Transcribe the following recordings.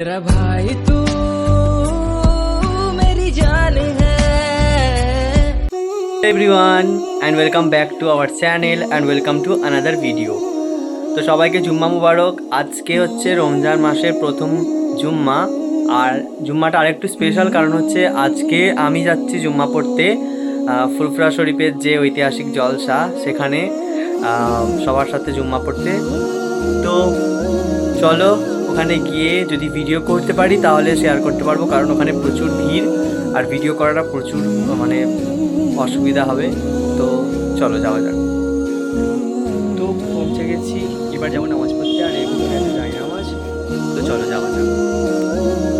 तेरा भाई तू मेरी जान है everyone and welcome back to our channel and welcome to another video তো সবাইকে জুম্মা মুবারক আজকে হচ্ছে রমজান মাসের প্রথম জুম্মা আর জুম্মাটা আরেকটু স্পেশাল কারণ হচ্ছে আজকে আমি যাচ্ছি জুম্মা পড়তে আহ, ফুরফুরা শরীফের যে ঐতিহাসিক জলসা সেখানে আহ, সবার সাথে জুম্মা পড়তে তো চলো ওখানে গিয়ে যদি ভিডিও করতে পারি, তাহলে শেয়ার করতে পারব। কারণ ওখানে প্রচুর ভিড় আর ভিডিও করাটা প্রচুর মানে অসুবিধা হবে। তো চলো যাওয়া যাক। তো পৌঁছে গেছি। এবার যেমন নামাজ পড়তে। আর আছে যাই নামাজ। তো চলো যাওয়া যাক।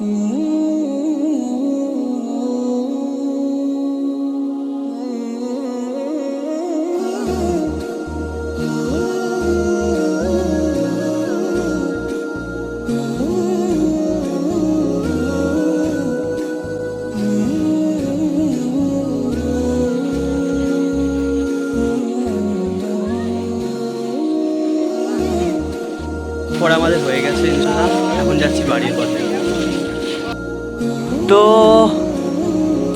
পরে আমাদের হয়ে গেছে। এখন যাচ্ছি বাড়ির পথে। তো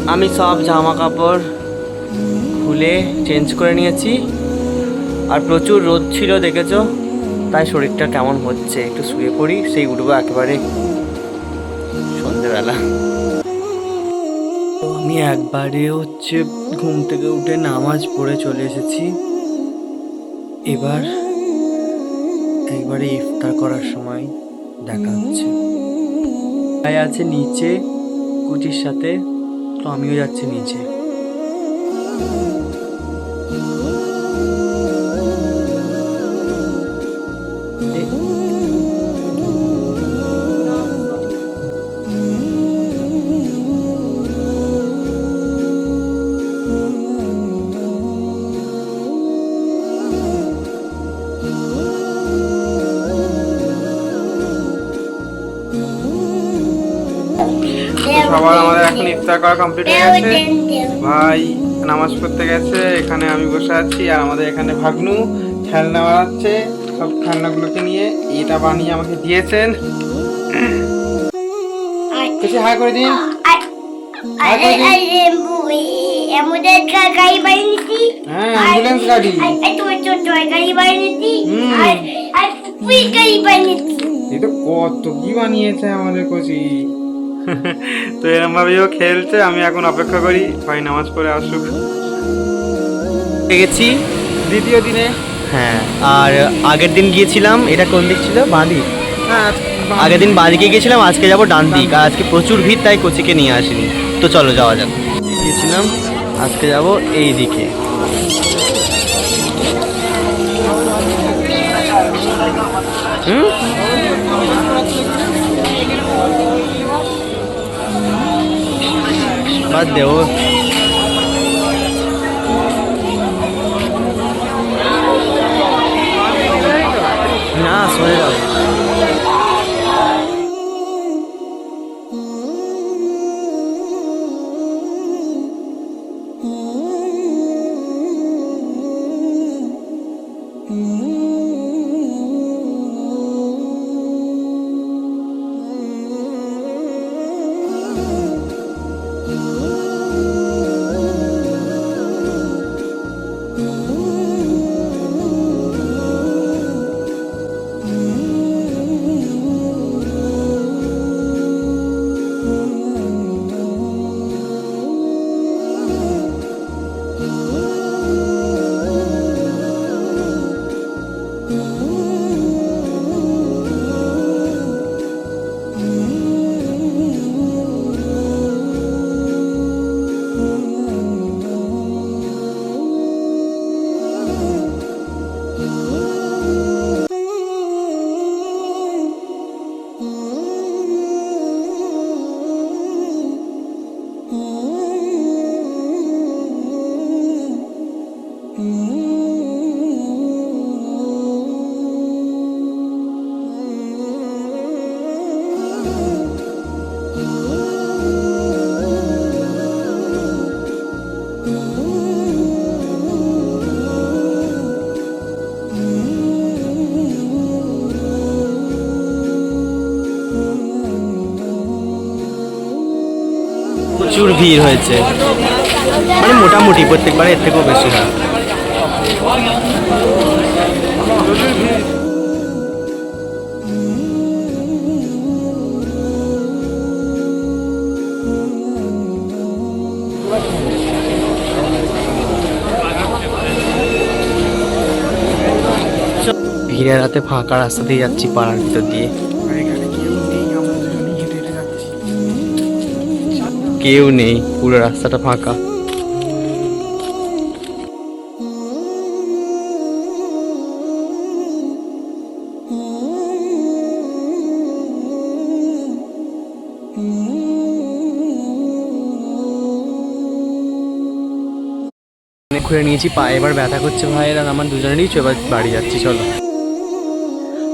আমি সব জামা কাপড় খুলে চেঞ্জ করে নিয়েছি। আর প্রচুর রোদ ছিল, দেখেছ? তাই শরীরটা কেমন হচ্ছে? একটু শুয়ে পড়ি, সেই উঠবো একেবারে সন্ধেবেলা। আমি একবারে হচ্ছে ঘুম থেকে উঠে নামাজ পড়ে চলে এসেছি। এবার একবারে ইফতার করার সময় দেখা হচ্ছে। ভাই আছে নিচে কুচির সাথে তো আমিও যাচ্ছি নিচে। সবার আমাদের এখন ইফতার করা কমপ্লিট হয়ে গেছে। ভাই নামাজ পড়তে গেছে এখানে আমি বসে আছি আর আমাদের এখানে ভাগ্নু খেলনা বানাচ্ছে। সব খেলনাগুলোকে নিয়ে এটা বানিয়ে আমাকে দিয়েছেন। কিছু হাই করে দিন। হ্যাঁ অ্যাম্বুলেন্স গাড়ি। তো কত কি বানিয়েছে আমাদের কোচি। তো এরম ভাবেও খেলছে আমি এখন অপেক্ষা করি ভাই নামাজ পড়ে আসুক। গেছি দ্বিতীয় দিনে। হ্যাঁ আর আগের দিন গিয়েছিলাম এটা কোন দিক ছিল? বাঁ দিক হ্যাঁ আগের দিন বাঁ দিকে গিয়েছিলাম আজকে যাব ডান দিক আর আজকে প্রচুর ভিড় তাই কোচিকে নিয়ে আসিনি। তো চলো যাওয়া যাক। গিয়েছিলাম আজকে যাব এই দিকে। হুম? বাদ দেও ভিড় হয়েছে। মানে মোটামুটি প্রত্যেকবার এর থেকেও বেশি হয়। ভিড়ের রাতে ফাঁকা রাস্তা দিয়ে যাচ্ছি পাড়ার ভিতর দিয়ে। কেউ নেই, পুরো রাস্তাটা ফাঁকা। ঘুরে নিয়েছি পায়ে এবার ব্যথা করছে ভাইয়ের আর আমার দুজনেরই এবার বাড়ি যাচ্ছি, চলো।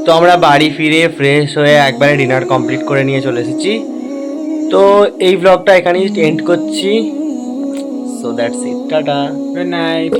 তো আমরা বাড়ি ফিরে ফ্রেশ হয়ে একবারে ডিনার কমপ্লিট করে নিয়ে চলে এসেছি। তো এই ব্লগটা এখানেই এন্ড করছি। So that's it tata good night